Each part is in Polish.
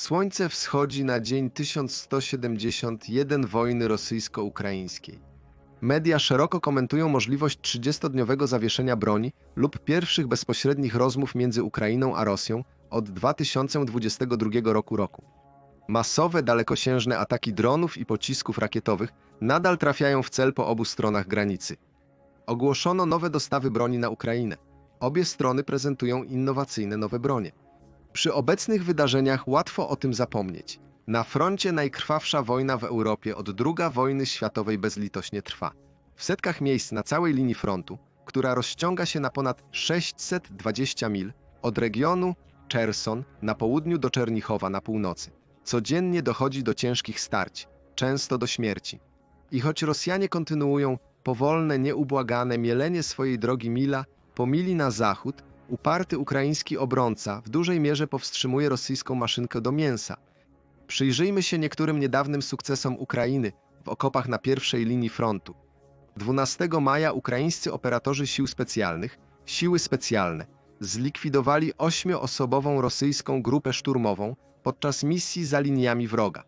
Słońce wschodzi na dzień 1171 wojny rosyjsko-ukraińskiej. Media szeroko komentują możliwość 30-dniowego zawieszenia broni lub pierwszych bezpośrednich rozmów między Ukrainą a Rosją od 2022 roku roku. Masowe, dalekosiężne ataki dronów i pocisków rakietowych nadal trafiają w cel po obu stronach granicy. Ogłoszono nowe dostawy broni na Ukrainę. Obie strony prezentują innowacyjne nowe bronie. Przy obecnych wydarzeniach łatwo o tym zapomnieć. Na froncie najkrwawsza wojna w Europie od II wojny światowej bezlitośnie trwa. W setkach miejsc na całej linii frontu, która rozciąga się na ponad 620 mil, od regionu Cherson na południu do Czernichowa na północy, codziennie dochodzi do ciężkich starć, często do śmierci. I choć Rosjanie kontynuują powolne, nieubłagane mielenie swojej drogi mila po mili na zachód, uparty ukraiński obrońca w dużej mierze powstrzymuje rosyjską maszynkę do mięsa. Przyjrzyjmy się niektórym niedawnym sukcesom Ukrainy w okopach na pierwszej linii frontu. 12 maja ukraińscy operatorzy sił specjalnych, siły specjalne, zlikwidowali ośmioosobową rosyjską grupę szturmową podczas misji za liniami wroga.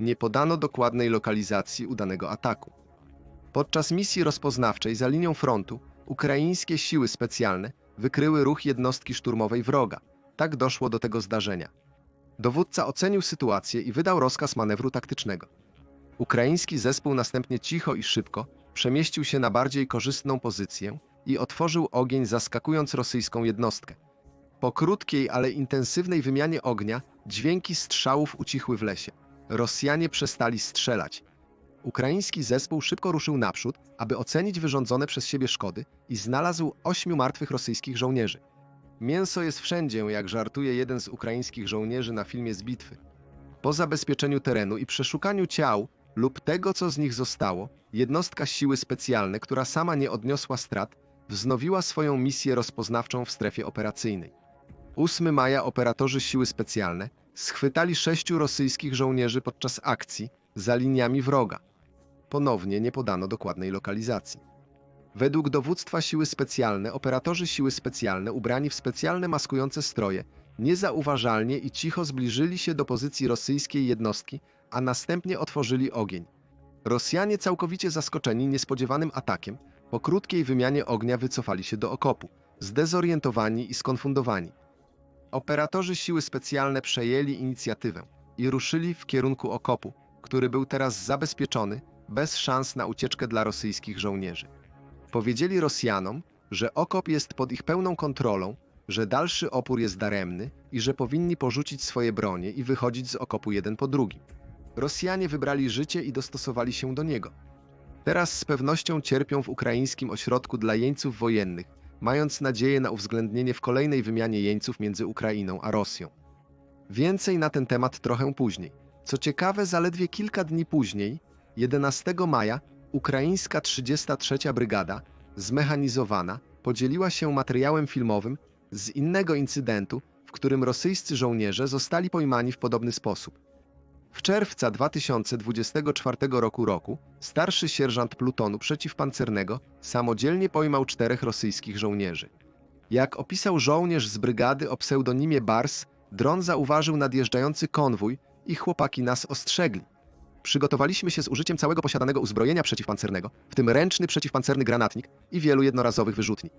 Nie podano dokładnej lokalizacji udanego ataku. Podczas misji rozpoznawczej za linią frontu ukraińskie siły specjalne wykryły ruch jednostki szturmowej wroga. Tak doszło do tego zdarzenia. Dowódca ocenił sytuację i wydał rozkaz manewru taktycznego. Ukraiński zespół następnie cicho i szybko przemieścił się na bardziej korzystną pozycję i otworzył ogień, zaskakując rosyjską jednostkę. Po krótkiej, ale intensywnej wymianie ognia dźwięki strzałów ucichły w lesie. Rosjanie przestali strzelać. Ukraiński zespół szybko ruszył naprzód, aby ocenić wyrządzone przez siebie szkody i znalazł ośmiu martwych rosyjskich żołnierzy. Mięso jest wszędzie, jak żartuje jeden z ukraińskich żołnierzy na filmie z bitwy. Po zabezpieczeniu terenu i przeszukaniu ciał lub tego, co z nich zostało, jednostka siły specjalne, która sama nie odniosła strat, wznowiła swoją misję rozpoznawczą w strefie operacyjnej. 8 maja operatorzy siły specjalne schwytali sześciu rosyjskich żołnierzy podczas akcji za liniami wroga. Ponownie nie podano dokładnej lokalizacji. Według dowództwa siły specjalne, operatorzy siły specjalne ubrani w specjalne maskujące stroje niezauważalnie i cicho zbliżyli się do pozycji rosyjskiej jednostki, a następnie otworzyli ogień. Rosjanie, całkowicie zaskoczeni niespodziewanym atakiem, po krótkiej wymianie ognia wycofali się do okopu, zdezorientowani i skonfundowani. Operatorzy siły specjalne przejęli inicjatywę i ruszyli w kierunku okopu, który był teraz zabezpieczony, bez szans na ucieczkę dla rosyjskich żołnierzy. Powiedzieli Rosjanom, że okop jest pod ich pełną kontrolą, że dalszy opór jest daremny i że powinni porzucić swoje bronie i wychodzić z okopu jeden po drugim. Rosjanie wybrali życie i dostosowali się do niego. Teraz z pewnością cierpią w ukraińskim ośrodku dla jeńców wojennych, mając nadzieję na uwzględnienie w kolejnej wymianie jeńców między Ukrainą a Rosją. Więcej na ten temat trochę później. Co ciekawe, zaledwie kilka dni później, 11 maja, ukraińska 33. Brygada, zmechanizowana, podzieliła się materiałem filmowym z innego incydentu, w którym rosyjscy żołnierze zostali pojmani w podobny sposób. W czerwca 2024 roku roku starszy sierżant plutonu przeciwpancernego samodzielnie pojmał czterech rosyjskich żołnierzy. Jak opisał żołnierz z brygady o pseudonimie Bars, dron zauważył nadjeżdżający konwój i chłopaki nas ostrzegli. Przygotowaliśmy się z użyciem całego posiadanego uzbrojenia przeciwpancernego, w tym ręczny przeciwpancerny granatnik i wielu jednorazowych wyrzutni.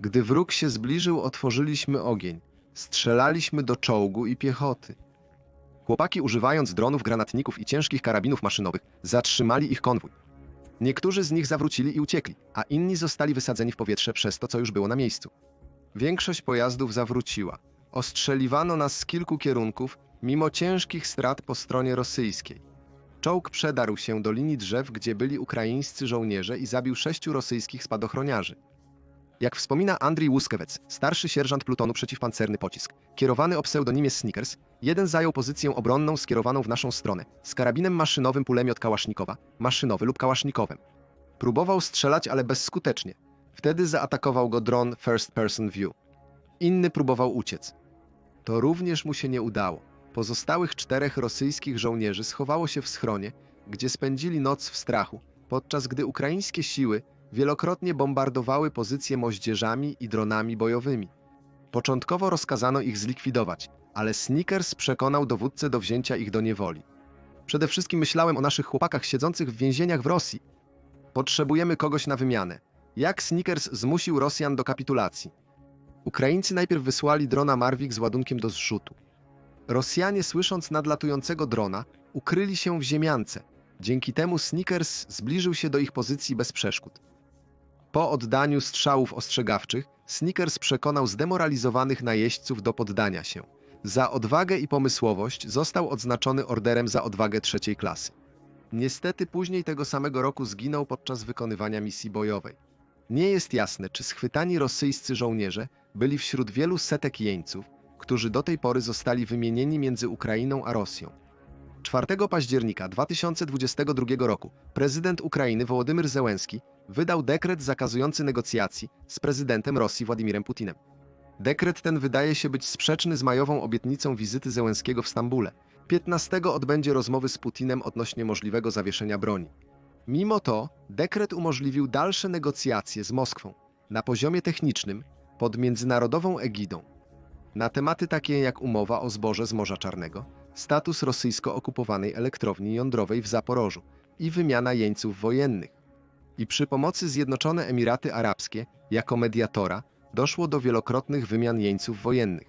Gdy wróg się zbliżył, otworzyliśmy ogień. Strzelaliśmy do czołgu i piechoty. Chłopaki, używając dronów, granatników i ciężkich karabinów maszynowych, zatrzymali ich konwój. Niektórzy z nich zawrócili i uciekli, a inni zostali wysadzeni w powietrze przez to, co już było na miejscu. Większość pojazdów zawróciła. Ostrzeliwano nas z kilku kierunków, mimo ciężkich strat po stronie rosyjskiej. Czołg przedarł się do linii drzew, gdzie byli ukraińscy żołnierze i zabił sześciu rosyjskich spadochroniarzy. Jak wspomina Andrii Łuskewec, starszy sierżant plutonu przeciwpancerny pocisk, kierowany o pseudonimie Snickers, jeden zajął pozycję obronną skierowaną w naszą stronę, z karabinem maszynowym kulemiot kałasznikowa, maszynowy lub kałasznikowem. Próbował strzelać, ale bezskutecznie. Wtedy zaatakował go dron First Person View. Inny próbował uciec. To również mu się nie udało. Pozostałych czterech rosyjskich żołnierzy schowało się w schronie, gdzie spędzili noc w strachu, podczas gdy ukraińskie siły wielokrotnie bombardowały pozycje moździerzami i dronami bojowymi. Początkowo rozkazano ich zlikwidować, ale Snickers przekonał dowódcę do wzięcia ich do niewoli. Przede wszystkim myślałem o naszych chłopakach siedzących w więzieniach w Rosji. Potrzebujemy kogoś na wymianę. Jak Snickers zmusił Rosjan do kapitulacji? Ukraińcy najpierw wysłali drona Marwik z ładunkiem do zrzutu. Rosjanie, słysząc nadlatującego drona, ukryli się w ziemiance. Dzięki temu Snickers zbliżył się do ich pozycji bez przeszkód. Po oddaniu strzałów ostrzegawczych, Snickers przekonał zdemoralizowanych najeźdźców do poddania się. Za odwagę i pomysłowość został odznaczony orderem za odwagę trzeciej klasy. Niestety później tego samego roku zginął podczas wykonywania misji bojowej. Nie jest jasne, czy schwytani rosyjscy żołnierze byli wśród wielu setek jeńców, którzy do tej pory zostali wymienieni między Ukrainą a Rosją. 4 października 2022 roku prezydent Ukrainy Wołodymyr Zełenski wydał dekret zakazujący negocjacji z prezydentem Rosji Władimirem Putinem. Dekret ten wydaje się być sprzeczny z majową obietnicą wizyty Zełenskiego w Stambule. 15 odbędzie rozmowy z Putinem odnośnie możliwego zawieszenia broni. Mimo to dekret umożliwił dalsze negocjacje z Moskwą na poziomie technicznym pod międzynarodową egidą na tematy takie jak umowa o zboże z Morza Czarnego, status rosyjsko okupowanej elektrowni jądrowej w Zaporożu i wymiana jeńców wojennych. I przy pomocy Zjednoczone Emiraty Arabskie jako mediatora doszło do wielokrotnych wymian jeńców wojennych.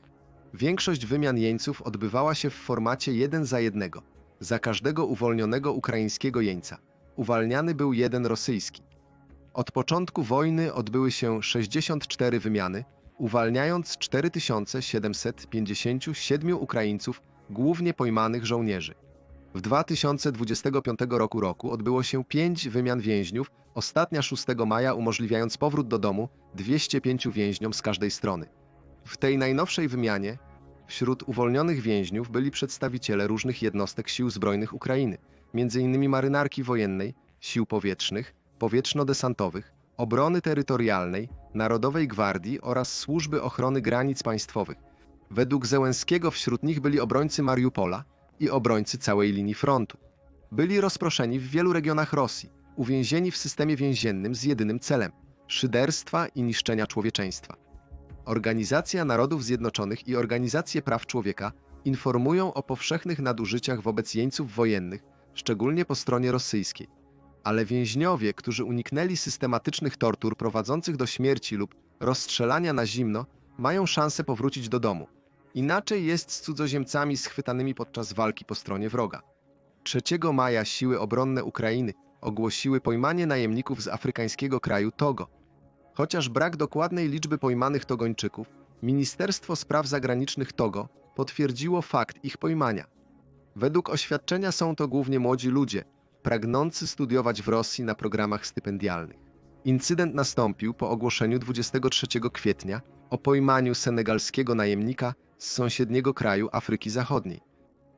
Większość wymian jeńców odbywała się w formacie jeden za jednego. Za każdego uwolnionego ukraińskiego jeńca uwalniany był jeden rosyjski. Od początku wojny odbyły się 64 wymiany, uwalniając 4757 Ukraińców, głównie pojmanych żołnierzy. W 2025 roku, roku odbyło się pięć wymian więźniów, ostatnia 6 maja umożliwiając powrót do domu 205 więźniom z każdej strony. W tej najnowszej wymianie wśród uwolnionych więźniów byli przedstawiciele różnych jednostek sił zbrojnych Ukrainy, m.in. marynarki wojennej, sił powietrznych, powietrzno-desantowych, obrony terytorialnej, Narodowej Gwardii oraz Służby Ochrony Granic Państwowych. Według Zełenskiego wśród nich byli obrońcy Mariupola i obrońcy całej linii frontu. Byli rozproszeni w wielu regionach Rosji, uwięzieni w systemie więziennym z jedynym celem szyderstwa i niszczenia człowieczeństwa. Organizacja Narodów Zjednoczonych i Organizacje Praw Człowieka informują o powszechnych nadużyciach wobec jeńców wojennych, szczególnie po stronie rosyjskiej ale więźniowie, którzy uniknęli systematycznych tortur prowadzących do śmierci lub rozstrzelania na zimno, mają szansę powrócić do domu. Inaczej jest z cudzoziemcami schwytanymi podczas walki po stronie wroga. 3 maja siły obronne Ukrainy ogłosiły pojmanie najemników z afrykańskiego kraju Togo. Chociaż brak dokładnej liczby pojmanych Togończyków, Ministerstwo Spraw Zagranicznych Togo potwierdziło fakt ich pojmania. Według oświadczenia są to głównie młodzi ludzie, pragnący studiować w Rosji na programach stypendialnych. Incydent nastąpił po ogłoszeniu 23 kwietnia o pojmaniu senegalskiego najemnika z sąsiedniego kraju Afryki Zachodniej.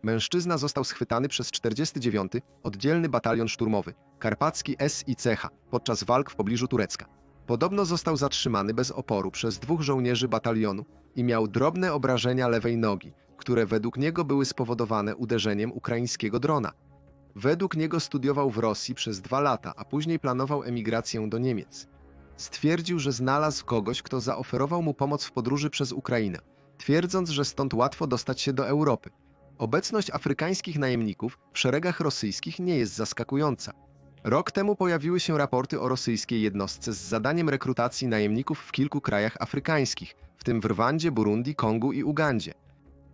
Mężczyzna został schwytany przez 49. oddzielny batalion szturmowy Karpacki SICH podczas walk w pobliżu Turecka. Podobno został zatrzymany bez oporu przez dwóch żołnierzy batalionu i miał drobne obrażenia lewej nogi, które według niego były spowodowane uderzeniem ukraińskiego drona. Według niego studiował w Rosji przez dwa lata, a później planował emigrację do Niemiec. Stwierdził, że znalazł kogoś, kto zaoferował mu pomoc w podróży przez Ukrainę, twierdząc, że stąd łatwo dostać się do Europy. Obecność afrykańskich najemników w szeregach rosyjskich nie jest zaskakująca. Rok temu pojawiły się raporty o rosyjskiej jednostce z zadaniem rekrutacji najemników w kilku krajach afrykańskich, w tym w Rwandzie, Burundi, Kongu i Ugandzie.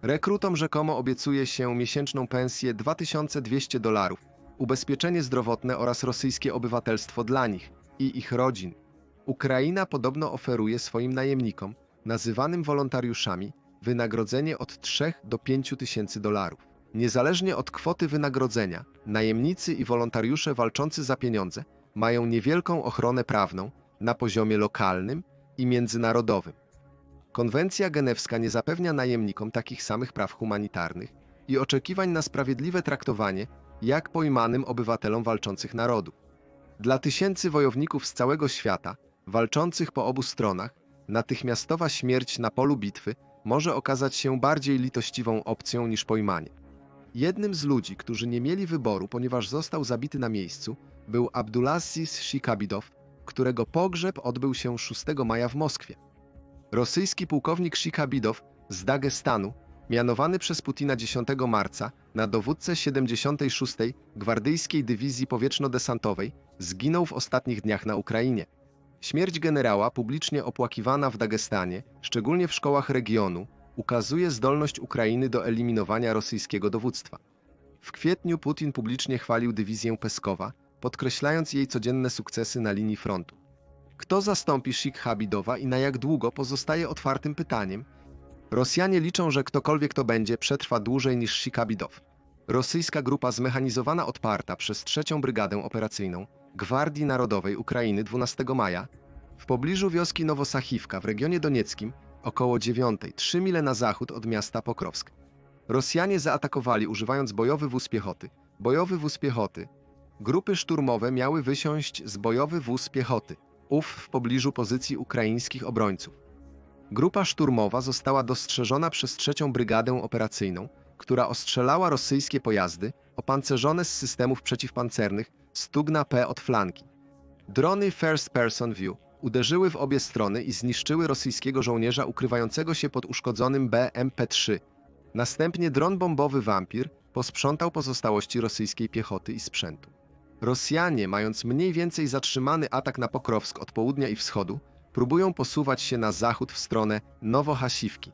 Rekrutom rzekomo obiecuje się miesięczną pensję 2200 dolarów, ubezpieczenie zdrowotne oraz rosyjskie obywatelstwo dla nich i ich rodzin. Ukraina podobno oferuje swoim najemnikom, nazywanym wolontariuszami, wynagrodzenie od 3 do 5 tysięcy dolarów. Niezależnie od kwoty wynagrodzenia, najemnicy i wolontariusze walczący za pieniądze mają niewielką ochronę prawną na poziomie lokalnym i międzynarodowym. Konwencja genewska nie zapewnia najemnikom takich samych praw humanitarnych i oczekiwań na sprawiedliwe traktowanie jak pojmanym obywatelom walczących narodów. Dla tysięcy wojowników z całego świata, walczących po obu stronach, natychmiastowa śmierć na polu bitwy może okazać się bardziej litościwą opcją niż pojmanie. Jednym z ludzi, którzy nie mieli wyboru, ponieważ został zabity na miejscu, był Abdulaziz Shikabidow, którego pogrzeb odbył się 6 maja w Moskwie. Rosyjski pułkownik Shikabidow z Dagestanu Mianowany przez Putina 10 marca na dowódcę 76. Gwardyjskiej Dywizji Powietrzno-Desantowej, zginął w ostatnich dniach na Ukrainie. Śmierć generała, publicznie opłakiwana w Dagestanie, szczególnie w szkołach regionu, ukazuje zdolność Ukrainy do eliminowania rosyjskiego dowództwa. W kwietniu Putin publicznie chwalił dywizję Peskowa, podkreślając jej codzienne sukcesy na linii frontu. Kto zastąpi Szik Habidowa i na jak długo pozostaje otwartym pytaniem. Rosjanie liczą, że ktokolwiek to będzie przetrwa dłużej niż Szik Habidow. Rosyjska grupa zmechanizowana odparta przez trzecią brygadę operacyjną Gwardii Narodowej Ukrainy 12 maja w pobliżu wioski Nowosachiwka w regionie donieckim około 9, 3 mile na zachód od miasta Pokrowsk. Rosjanie zaatakowali używając bojowy wóz piechoty. Bojowy wóz piechoty. Grupy szturmowe miały wysiąść z bojowy wóz piechoty, ów w pobliżu pozycji ukraińskich obrońców. Grupa szturmowa została dostrzeżona przez trzecią brygadę operacyjną, która ostrzelała rosyjskie pojazdy opancerzone z systemów przeciwpancernych Stugna P od flanki. Drony First Person View uderzyły w obie strony i zniszczyły rosyjskiego żołnierza ukrywającego się pod uszkodzonym BMP-3. Następnie dron bombowy Wampir posprzątał pozostałości rosyjskiej piechoty i sprzętu. Rosjanie, mając mniej więcej zatrzymany atak na Pokrowsk od południa i wschodu, próbują posuwać się na zachód w stronę Nowohasiwki.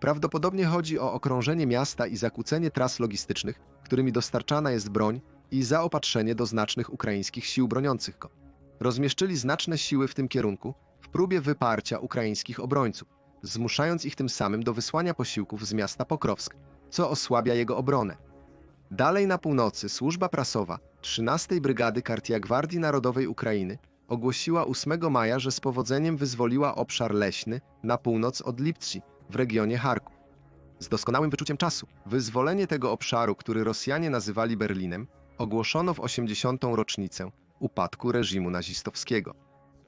Prawdopodobnie chodzi o okrążenie miasta i zakłócenie tras logistycznych, którymi dostarczana jest broń i zaopatrzenie do znacznych ukraińskich sił broniących go. Rozmieszczyli znaczne siły w tym kierunku w próbie wyparcia ukraińskich obrońców, zmuszając ich tym samym do wysłania posiłków z miasta Pokrowsk, co osłabia jego obronę. Dalej na północy służba prasowa 13 Brygady Kartia Gwardii Narodowej Ukrainy ogłosiła 8 maja, że z powodzeniem wyzwoliła obszar leśny na północ od Lipci w regionie Charków. Z doskonałym wyczuciem czasu wyzwolenie tego obszaru, który Rosjanie nazywali Berlinem, ogłoszono w 80. rocznicę upadku reżimu nazistowskiego.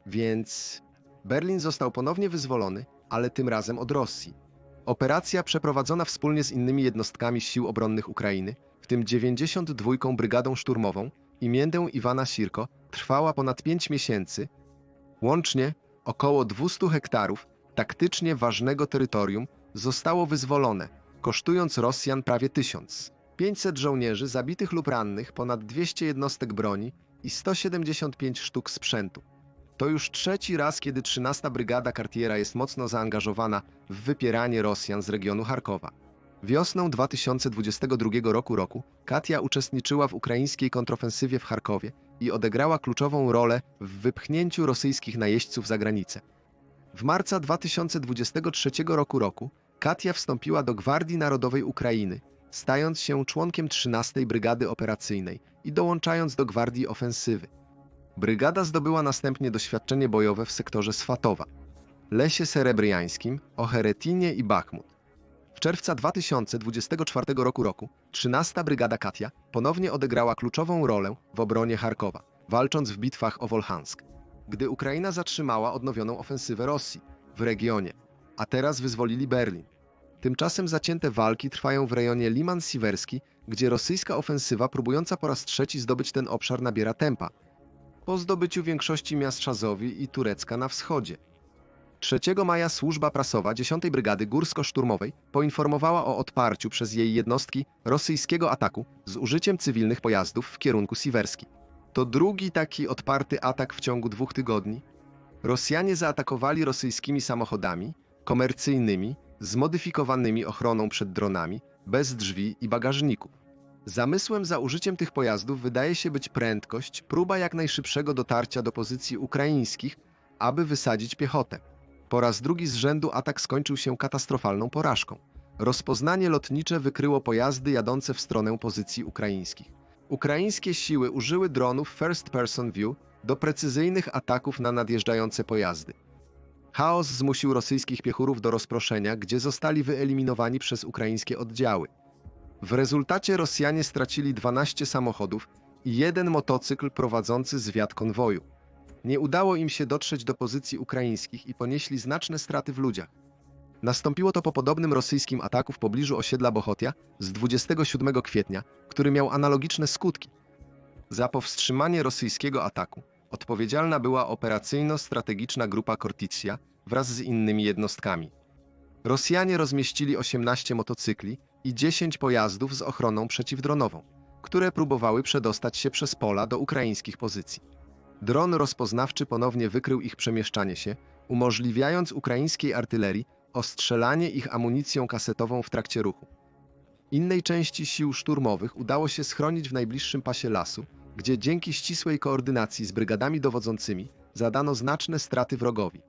Więc Berlin został ponownie wyzwolony, ale tym razem od Rosji. Operacja przeprowadzona wspólnie z innymi jednostkami sił obronnych Ukrainy, w tym 92. Brygadą Szturmową i międę Iwana Sirko, trwała ponad 5 miesięcy. Łącznie około 200 hektarów taktycznie ważnego terytorium zostało wyzwolone, kosztując Rosjan prawie 1000. 500 żołnierzy zabitych lub rannych, ponad 200 jednostek broni i 175 sztuk sprzętu. To już trzeci raz, kiedy 13 Brygada Cartiera jest mocno zaangażowana w wypieranie Rosjan z regionu Charkowa. Wiosną 2022 roku roku Katia uczestniczyła w ukraińskiej kontrofensywie w Charkowie i odegrała kluczową rolę w wypchnięciu rosyjskich najeźdźców za granicę. W marca 2023 roku roku Katia wstąpiła do Gwardii Narodowej Ukrainy, stając się członkiem 13 Brygady Operacyjnej i dołączając do Gwardii Ofensywy. Brygada zdobyła następnie doświadczenie bojowe w sektorze Swatowa, Lesie Serebriańskim, Ocheretinie i Bachmut. Czerwca 2024 roku roku 13 Brygada Katia ponownie odegrała kluczową rolę w obronie Charkowa, walcząc w bitwach o Wolhansk. Gdy Ukraina zatrzymała odnowioną ofensywę Rosji w regionie, a teraz wyzwolili Berlin. Tymczasem zacięte walki trwają w rejonie Liman-Siwerski, gdzie rosyjska ofensywa próbująca po raz trzeci zdobyć ten obszar nabiera tempa. Po zdobyciu większości miast Szazowi i Turecka na wschodzie. 3 maja służba prasowa 10 Brygady Górsko-Szturmowej poinformowała o odparciu przez jej jednostki rosyjskiego ataku z użyciem cywilnych pojazdów w kierunku Siwerski. To drugi taki odparty atak w ciągu dwóch tygodni. Rosjanie zaatakowali rosyjskimi samochodami komercyjnymi, zmodyfikowanymi ochroną przed dronami, bez drzwi i bagażników. Zamysłem za użyciem tych pojazdów wydaje się być prędkość, próba jak najszybszego dotarcia do pozycji ukraińskich, aby wysadzić piechotę. Po raz drugi z rzędu atak skończył się katastrofalną porażką. Rozpoznanie lotnicze wykryło pojazdy jadące w stronę pozycji ukraińskich. Ukraińskie siły użyły dronów First Person View do precyzyjnych ataków na nadjeżdżające pojazdy. Chaos zmusił rosyjskich piechurów do rozproszenia, gdzie zostali wyeliminowani przez ukraińskie oddziały. W rezultacie Rosjanie stracili 12 samochodów i jeden motocykl prowadzący zwiat konwoju. Nie udało im się dotrzeć do pozycji ukraińskich i ponieśli znaczne straty w ludziach. Nastąpiło to po podobnym rosyjskim ataku w pobliżu osiedla Bohotia z 27 kwietnia, który miał analogiczne skutki. Za powstrzymanie rosyjskiego ataku odpowiedzialna była operacyjno-strategiczna grupa Korticja wraz z innymi jednostkami. Rosjanie rozmieścili 18 motocykli i 10 pojazdów z ochroną przeciwdronową, które próbowały przedostać się przez pola do ukraińskich pozycji. Dron rozpoznawczy ponownie wykrył ich przemieszczanie się, umożliwiając ukraińskiej artylerii ostrzelanie ich amunicją kasetową w trakcie ruchu. Innej części sił szturmowych udało się schronić w najbliższym pasie lasu, gdzie dzięki ścisłej koordynacji z brygadami dowodzącymi zadano znaczne straty wrogowi.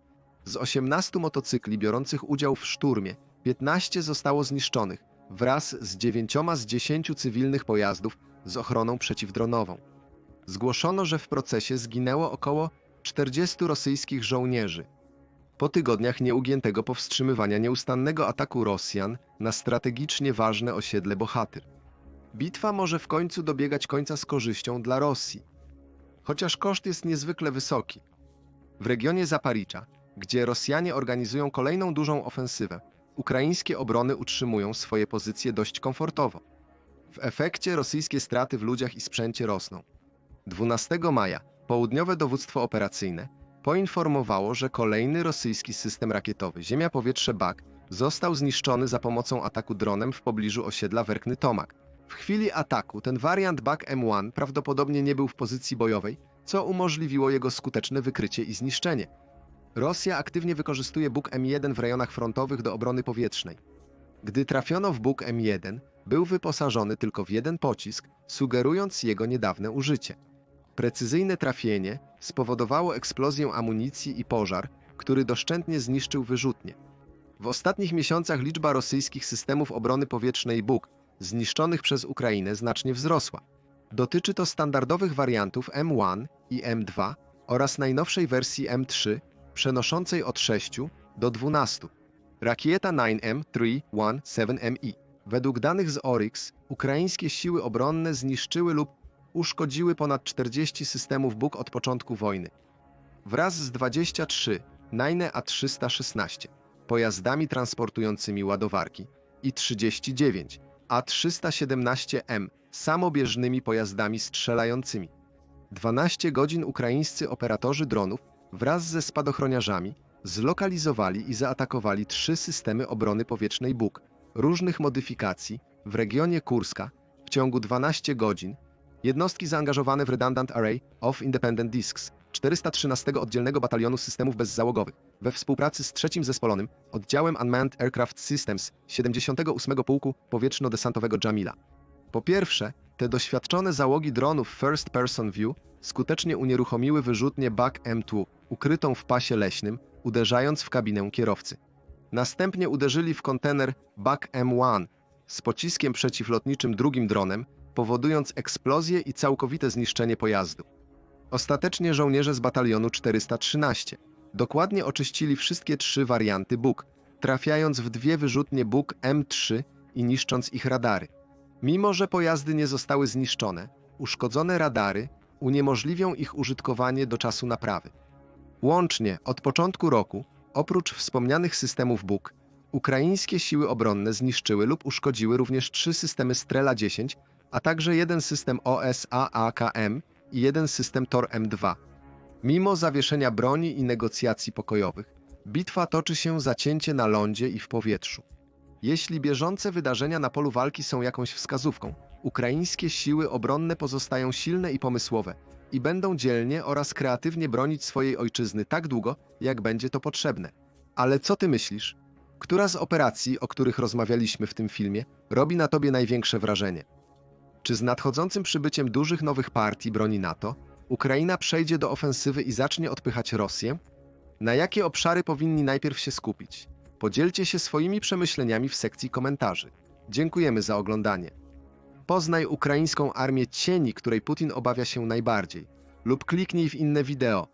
Z 18 motocykli biorących udział w szturmie, 15 zostało zniszczonych, wraz z 9 z 10 cywilnych pojazdów z ochroną przeciwdronową. Zgłoszono, że w procesie zginęło około 40 rosyjskich żołnierzy. Po tygodniach nieugiętego powstrzymywania nieustannego ataku Rosjan na strategicznie ważne osiedle Bohatyr. Bitwa może w końcu dobiegać końca z korzyścią dla Rosji, chociaż koszt jest niezwykle wysoki. W regionie Zaparicza, gdzie Rosjanie organizują kolejną dużą ofensywę, ukraińskie obrony utrzymują swoje pozycje dość komfortowo. W efekcie rosyjskie straty w ludziach i sprzęcie rosną. 12 maja południowe dowództwo operacyjne poinformowało, że kolejny rosyjski system rakietowy Ziemia-Powietrze BAK został zniszczony za pomocą ataku dronem w pobliżu osiedla Werkny Tomak. W chwili ataku ten wariant BAK M1 prawdopodobnie nie był w pozycji bojowej, co umożliwiło jego skuteczne wykrycie i zniszczenie. Rosja aktywnie wykorzystuje Buk M1 w rejonach frontowych do obrony powietrznej. Gdy trafiono w Buk M1, był wyposażony tylko w jeden pocisk, sugerując jego niedawne użycie. Precyzyjne trafienie spowodowało eksplozję amunicji i pożar, który doszczętnie zniszczył wyrzutnie. W ostatnich miesiącach liczba rosyjskich systemów obrony powietrznej Buk zniszczonych przez Ukrainę znacznie wzrosła. Dotyczy to standardowych wariantów M1 i M2 oraz najnowszej wersji M3 przenoszącej od 6 do 12. Rakieta 9M317MI. Według danych z Oryx, ukraińskie siły obronne zniszczyły lub uszkodziły ponad 40 systemów Buk od początku wojny. Wraz z 23 Naine A316 pojazdami transportującymi ładowarki i 39 A317M samobieżnymi pojazdami strzelającymi. 12 godzin ukraińscy operatorzy dronów wraz ze spadochroniarzami zlokalizowali i zaatakowali trzy systemy obrony powietrznej Buk różnych modyfikacji w regionie Kurska w ciągu 12 godzin Jednostki zaangażowane w Redundant Array of Independent Disks 413 Oddzielnego Batalionu Systemów Bezzałogowych we współpracy z trzecim zespolonym oddziałem Unmanned Aircraft Systems 78 Pułku Powietrzno-Desantowego Jamila. Po pierwsze, te doświadczone załogi dronów First Person View skutecznie unieruchomiły wyrzutnię BAK M2 ukrytą w pasie leśnym, uderzając w kabinę kierowcy. Następnie uderzyli w kontener BAK M1 z pociskiem przeciwlotniczym drugim dronem, powodując eksplozję i całkowite zniszczenie pojazdu. Ostatecznie żołnierze z batalionu 413 dokładnie oczyścili wszystkie trzy warianty Buk, trafiając w dwie wyrzutnie Buk M3 i niszcząc ich radary. Mimo, że pojazdy nie zostały zniszczone, uszkodzone radary uniemożliwią ich użytkowanie do czasu naprawy. Łącznie od początku roku, oprócz wspomnianych systemów Buk, ukraińskie siły obronne zniszczyły lub uszkodziły również trzy systemy Strela 10 a także jeden system OSA-AKM i jeden system TOR-M2. Mimo zawieszenia broni i negocjacji pokojowych, bitwa toczy się zacięcie na lądzie i w powietrzu. Jeśli bieżące wydarzenia na polu walki są jakąś wskazówką, ukraińskie siły obronne pozostają silne i pomysłowe i będą dzielnie oraz kreatywnie bronić swojej ojczyzny tak długo, jak będzie to potrzebne. Ale co ty myślisz? Która z operacji, o których rozmawialiśmy w tym filmie, robi na tobie największe wrażenie? Czy z nadchodzącym przybyciem dużych nowych partii broni NATO Ukraina przejdzie do ofensywy i zacznie odpychać Rosję? Na jakie obszary powinni najpierw się skupić? Podzielcie się swoimi przemyśleniami w sekcji komentarzy. Dziękujemy za oglądanie. Poznaj ukraińską armię cieni, której Putin obawia się najbardziej, lub kliknij w inne wideo,